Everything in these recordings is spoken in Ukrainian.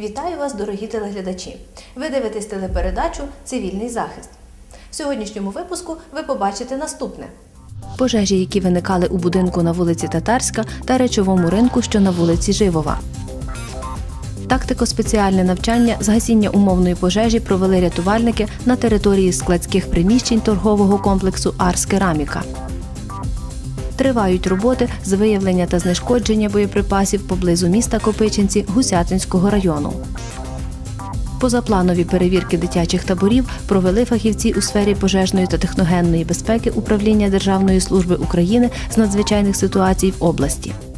Вітаю вас, дорогі телеглядачі! Ви дивитесь телепередачу Цивільний захист. В сьогоднішньому випуску ви побачите наступне: пожежі, які виникали у будинку на вулиці Татарська та речовому ринку, що на вулиці Живова. Тактико-спеціальне навчання з гасіння умовної пожежі провели рятувальники на території складських приміщень торгового комплексу Арс Кераміка. Тривають роботи з виявлення та знешкодження боєприпасів поблизу міста Копичинці Гусятинського району. Позапланові перевірки дитячих таборів провели фахівці у сфері пожежної та техногенної безпеки управління Державної служби України з надзвичайних ситуацій в області. –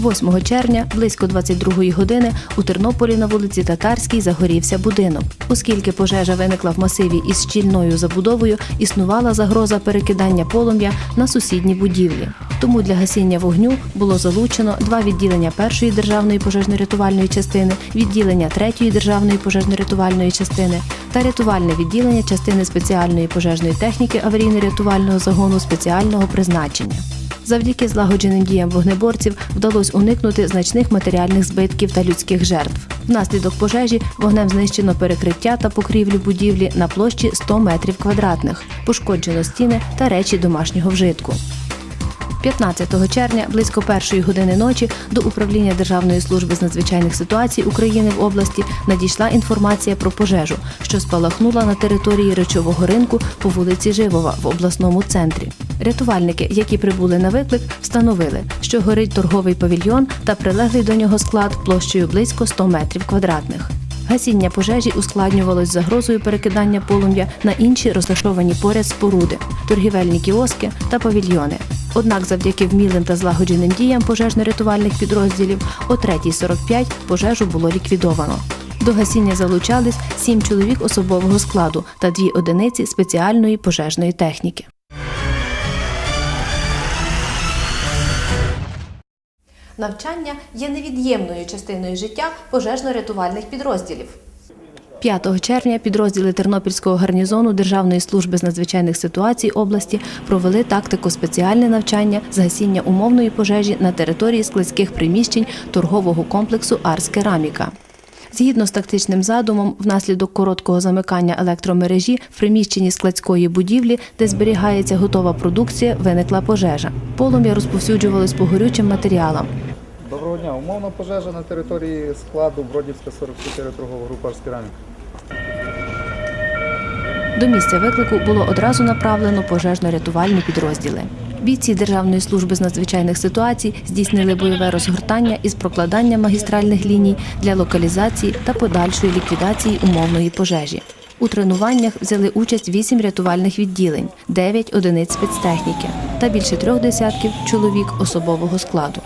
8 червня близько 22 години у Тернополі на вулиці Татарській загорівся будинок. Оскільки пожежа виникла в масиві із щільною забудовою, існувала загроза перекидання полум'я на сусідні будівлі. Тому для гасіння вогню було залучено два відділення першої державної пожежно-рятувальної частини, відділення третьої державної пожежно-рятувальної частини та рятувальне відділення частини спеціальної пожежної техніки аварійно-рятувального загону спеціального призначення. Завдяки злагодженим діям вогнеборців вдалося уникнути значних матеріальних збитків та людських жертв. Внаслідок пожежі вогнем знищено перекриття та покрівлю будівлі на площі 100 метрів квадратних, пошкоджено стіни та речі домашнього вжитку. 15 червня близько першої години ночі до управління Державної служби з надзвичайних ситуацій України в області надійшла інформація про пожежу, що спалахнула на території речового ринку по вулиці Живова в обласному центрі. Рятувальники, які прибули на виклик, встановили, що горить торговий павільйон та прилеглий до нього склад площею близько 100 метрів квадратних. Гасіння пожежі ускладнювалось загрозою перекидання полум'я на інші розташовані поряд споруди, торгівельні кіоски та павільйони. Однак, завдяки вмілим та злагодженим діям пожежно-рятувальних підрозділів о 3.45 пожежу було ліквідовано. До гасіння залучались сім чоловік особового складу та дві одиниці спеціальної пожежної техніки. Навчання є невід'ємною частиною життя пожежно-рятувальних підрозділів. 5 червня підрозділи Тернопільського гарнізону Державної служби з надзвичайних ситуацій області провели тактико-спеціальне навчання з гасіння умовної пожежі на території складських приміщень торгового комплексу Арс Кераміка. Згідно з тактичним задумом, внаслідок короткого замикання електромережі в приміщенні складської будівлі, де зберігається готова продукція, виникла пожежа. Полум'я розповсюджувалось по горючим матеріалам. Умовна пожежа на території складу Бродівська 44 торгова група «Арскерамік». До місця виклику було одразу направлено пожежно-рятувальні підрозділи. Бійці Державної служби з надзвичайних ситуацій здійснили бойове розгортання із прокладання магістральних ліній для локалізації та подальшої ліквідації умовної пожежі. У тренуваннях взяли участь вісім рятувальних відділень, дев'ять одиниць спецтехніки та більше трьох десятків чоловік особового складу.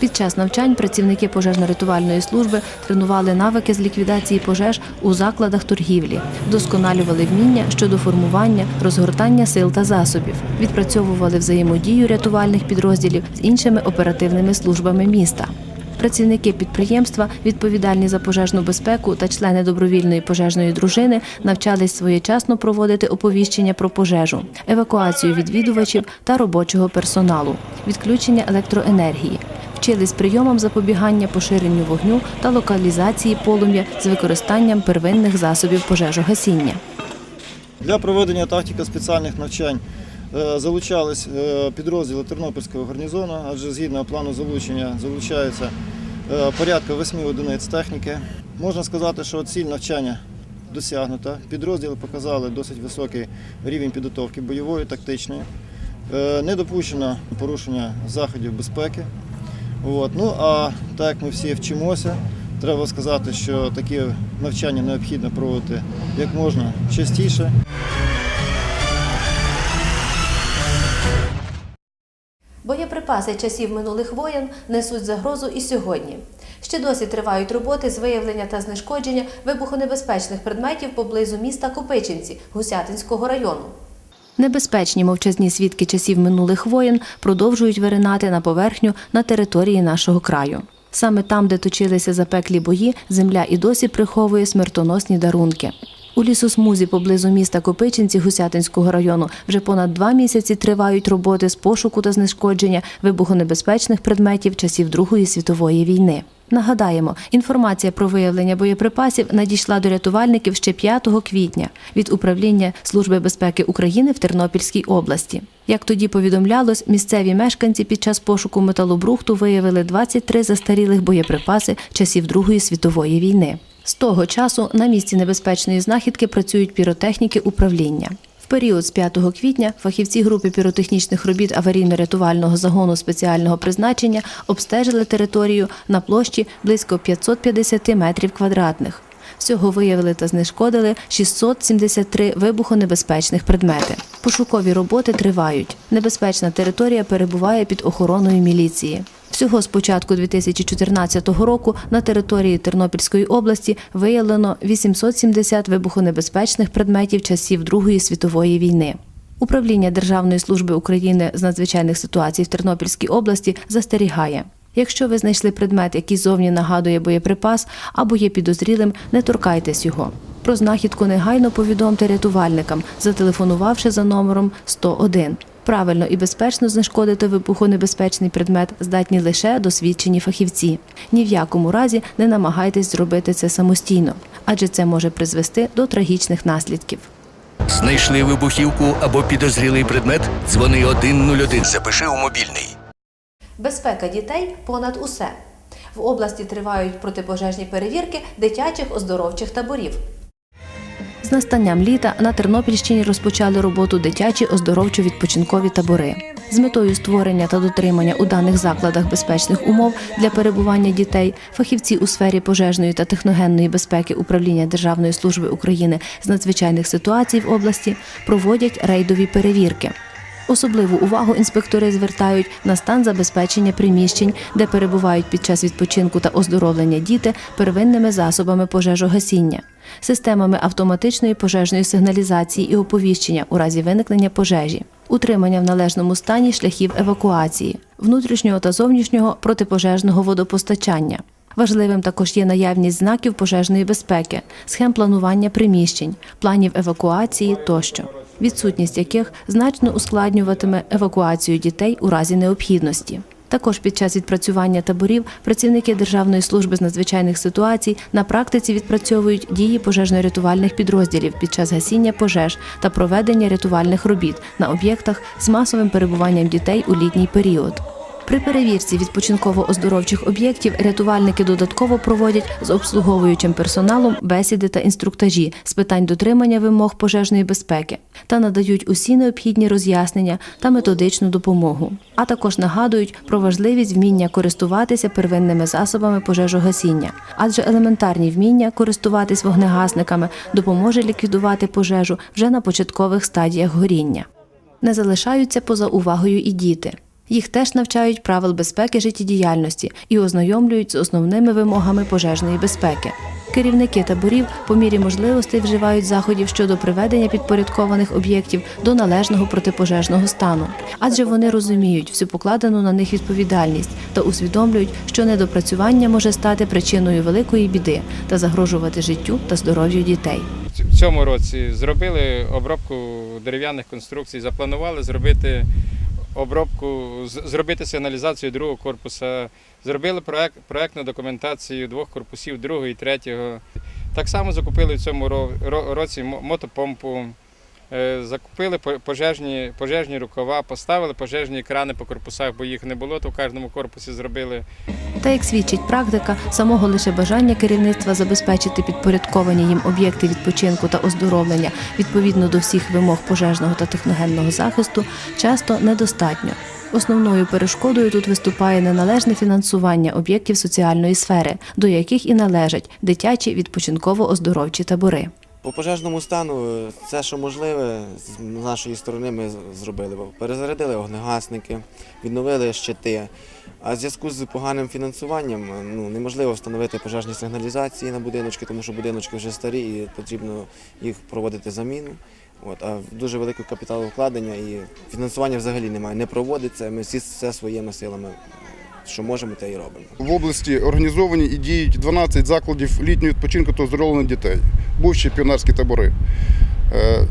Під час навчань працівники пожежно-рятувальної служби тренували навики з ліквідації пожеж у закладах торгівлі, вдосконалювали вміння щодо формування, розгортання сил та засобів, відпрацьовували взаємодію рятувальних підрозділів з іншими оперативними службами міста. Працівники підприємства, відповідальні за пожежну безпеку та члени добровільної пожежної дружини навчались своєчасно проводити оповіщення про пожежу, евакуацію відвідувачів та робочого персоналу, відключення електроенергії. Вчились прийомам запобігання поширенню вогню та локалізації полум'я з використанням первинних засобів пожежогасіння. Для проведення тактико спеціальних навчань е, залучались е, підрозділи Тернопільського гарнізону, адже згідно плану залучення залучається е, порядка 8 одиниць техніки. Можна сказати, що ціль навчання досягнута. Підрозділи показали досить високий рівень підготовки бойової, тактичної. Не допущено порушення заходів безпеки. От. Ну а так як ми всі вчимося, треба сказати, що такі навчання необхідно проводити як можна частіше. Боєприпаси часів минулих воєн несуть загрозу і сьогодні. Ще досі тривають роботи з виявлення та знешкодження вибухонебезпечних предметів поблизу міста Копичинці Гусятинського району. Небезпечні мовчазні свідки часів минулих воєн продовжують виринати на поверхню на території нашого краю. Саме там, де точилися запеклі бої, земля і досі приховує смертоносні дарунки. У лісосмузі поблизу міста Копичинці Гусятинського району вже понад два місяці тривають роботи з пошуку та знешкодження вибухонебезпечних предметів часів Другої світової війни. Нагадаємо, інформація про виявлення боєприпасів надійшла до рятувальників ще 5 квітня від управління Служби безпеки України в Тернопільській області. Як тоді повідомлялось, місцеві мешканці під час пошуку металобрухту виявили 23 застарілих боєприпаси часів Другої світової війни. З того часу на місці небезпечної знахідки працюють піротехніки управління. Період з 5 квітня фахівці групи піротехнічних робіт аварійно-рятувального загону спеціального призначення обстежили територію на площі близько 550 метрів квадратних. Всього виявили та знешкодили 673 вибухонебезпечних предмети. Пошукові роботи тривають. Небезпечна територія перебуває під охороною міліції. Всього з початку 2014 року на території Тернопільської області виявлено 870 вибухонебезпечних предметів часів Другої світової війни. Управління Державної служби України з надзвичайних ситуацій в Тернопільській області застерігає. Якщо ви знайшли предмет, який зовні нагадує боєприпас або є підозрілим, не торкайтесь його. Про знахідку негайно повідомте рятувальникам, зателефонувавши за номером 101. Правильно і безпечно знешкодити вибухонебезпечний предмет здатні лише досвідчені фахівці. Ні в якому разі не намагайтесь зробити це самостійно, адже це може призвести до трагічних наслідків. Знайшли вибухівку або підозрілий предмет? Дзвони 101. Запиши у мобільний. Безпека дітей понад усе. В області тривають протипожежні перевірки дитячих оздоровчих таборів. З настанням літа на Тернопільщині розпочали роботу дитячі оздоровчо-відпочинкові табори. З метою створення та дотримання у даних закладах безпечних умов для перебування дітей фахівці у сфері пожежної та техногенної безпеки управління Державної служби України з надзвичайних ситуацій в області проводять рейдові перевірки. Особливу увагу інспектори звертають на стан забезпечення приміщень, де перебувають під час відпочинку та оздоровлення діти первинними засобами пожежогасіння, системами автоматичної пожежної сигналізації і оповіщення у разі виникнення пожежі, утримання в належному стані шляхів евакуації, внутрішнього та зовнішнього протипожежного водопостачання. Важливим також є наявність знаків пожежної безпеки, схем планування приміщень, планів евакуації тощо, відсутність яких значно ускладнюватиме евакуацію дітей у разі необхідності. Також під час відпрацювання таборів працівники Державної служби з надзвичайних ситуацій на практиці відпрацьовують дії пожежно-рятувальних підрозділів під час гасіння пожеж та проведення рятувальних робіт на об'єктах з масовим перебуванням дітей у літній період. При перевірці відпочинково-оздоровчих об'єктів рятувальники додатково проводять з обслуговуючим персоналом бесіди та інструктажі з питань дотримання вимог пожежної безпеки та надають усі необхідні роз'яснення та методичну допомогу. А також нагадують про важливість вміння користуватися первинними засобами пожежогасіння, адже елементарні вміння користуватись вогнегасниками допоможе ліквідувати пожежу вже на початкових стадіях горіння. Не залишаються поза увагою і діти. Їх теж навчають правил безпеки життєдіяльності і ознайомлюють з основними вимогами пожежної безпеки. Керівники таборів по мірі можливостей вживають заходів щодо приведення підпорядкованих об'єктів до належного протипожежного стану, адже вони розуміють всю покладену на них відповідальність та усвідомлюють, що недопрацювання може стати причиною великої біди та загрожувати життю та здоров'ю дітей. В цьому році зробили обробку дерев'яних конструкцій, запланували зробити обробку, зробити сигналізацію другого корпуса, зробили проект, проектну документацію двох корпусів, другого і третього. Так само закупили в цьому ро- ро- році мо- мотопомпу, закупили пожежні, пожежні рукава, поставили пожежні крани по корпусах, бо їх не було, то в кожному корпусі зробили. Та як свідчить практика, самого лише бажання керівництва забезпечити підпорядковані їм об'єкти відпочинку та оздоровлення відповідно до всіх вимог пожежного та техногенного захисту часто недостатньо. Основною перешкодою тут виступає неналежне фінансування об'єктів соціальної сфери, до яких і належать дитячі відпочинково-оздоровчі табори. По пожежному стану все, що можливе, з нашої сторони ми зробили. Перезарядили огнегасники, відновили щити. А в зв'язку з поганим фінансуванням е, ну, неможливо встановити пожежні сигналізації на будиночки, тому що будиночки вже старі і потрібно їх проводити заміну. От, а дуже велике капіталовкладення і фінансування взагалі немає, не проводиться. Ми всі все своїми силами, що можемо, те і робимо. В області організовані і діють 12 закладів літнього відпочинку та оздоровлення дітей. Бувші піонерські табори. Е,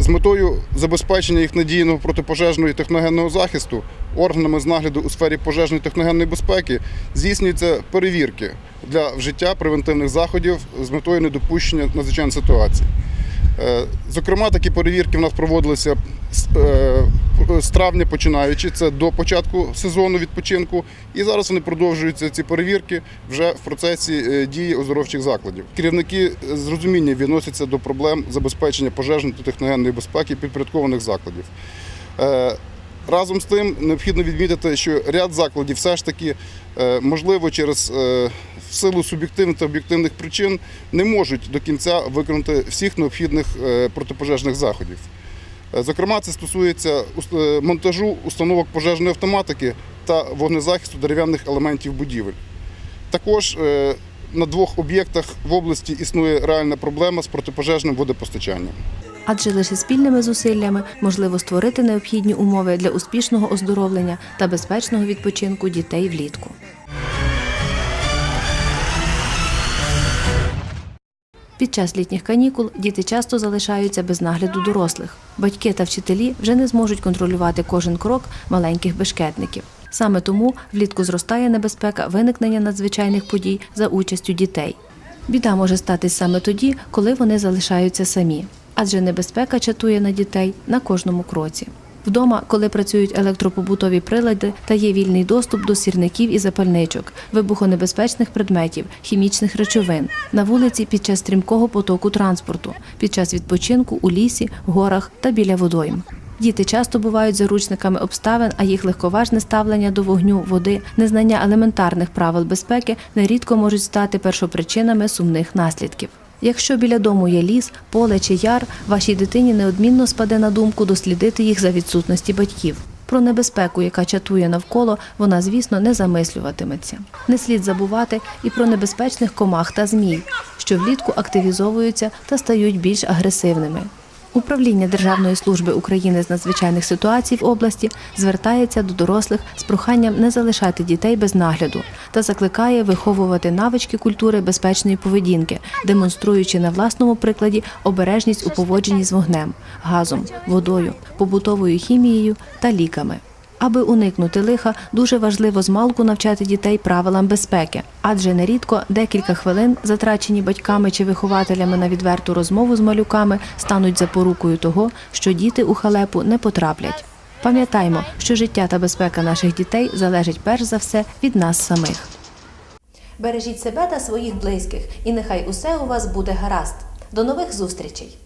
З метою забезпечення їх надійного протипожежного і техногенного захисту органами з нагляду у сфері пожежної і техногенної безпеки здійснюються перевірки для вжиття превентивних заходів з метою недопущення надзвичайних ситуацій. Е, Зокрема, такі перевірки в нас проводилися з е, травня починаючи, це до початку сезону відпочинку. І зараз вони продовжуються ці перевірки вже в процесі е, дії оздоровчих закладів. Керівники з розумінням відносяться до проблем забезпечення пожежної та техногенної безпеки підпорядкованих закладів. Разом з тим необхідно відмітити, що ряд закладів все ж таки, е, можливо, через е, силу суб'єктивних та об'єктивних причин не можуть до кінця виконати всіх необхідних е, протипожежних заходів. Зокрема, це стосується монтажу установок пожежної автоматики та вогнезахисту дерев'яних елементів будівель. Також на двох об'єктах в області існує реальна проблема з протипожежним водопостачанням. Адже лише спільними зусиллями можливо створити необхідні умови для успішного оздоровлення та безпечного відпочинку дітей влітку. Під час літніх канікул діти часто залишаються без нагляду дорослих. Батьки та вчителі вже не зможуть контролювати кожен крок маленьких бешкетників. Саме тому влітку зростає небезпека виникнення надзвичайних подій за участю дітей. Біда може статись саме тоді, коли вони залишаються самі, адже небезпека чатує на дітей на кожному кроці. Вдома, коли працюють електропобутові прилади та є вільний доступ до сірників і запальничок, вибухонебезпечних предметів, хімічних речовин, на вулиці під час стрімкого потоку транспорту, під час відпочинку у лісі, горах та біля водойм. Діти часто бувають заручниками обставин, а їх легковажне ставлення до вогню, води, незнання елементарних правил безпеки нерідко можуть стати першопричинами сумних наслідків. Якщо біля дому є ліс, поле чи яр, вашій дитині неодмінно спаде на думку дослідити їх за відсутності батьків. Про небезпеку, яка чатує навколо, вона, звісно, не замислюватиметься. Не слід забувати і про небезпечних комах та змій, що влітку активізовуються та стають більш агресивними. Управління Державної служби України з надзвичайних ситуацій в області звертається до дорослих з проханням не залишати дітей без нагляду та закликає виховувати навички культури безпечної поведінки, демонструючи на власному прикладі обережність у поводженні з вогнем, газом, водою, побутовою хімією та ліками. Аби уникнути лиха, дуже важливо змалку навчати дітей правилам безпеки, адже нерідко декілька хвилин, затрачені батьками чи вихователями на відверту розмову з малюками, стануть запорукою того, що діти у халепу не потраплять. Пам'ятаймо, що життя та безпека наших дітей залежить перш за все від нас самих. Бережіть себе та своїх близьких, і нехай усе у вас буде гаразд. До нових зустрічей!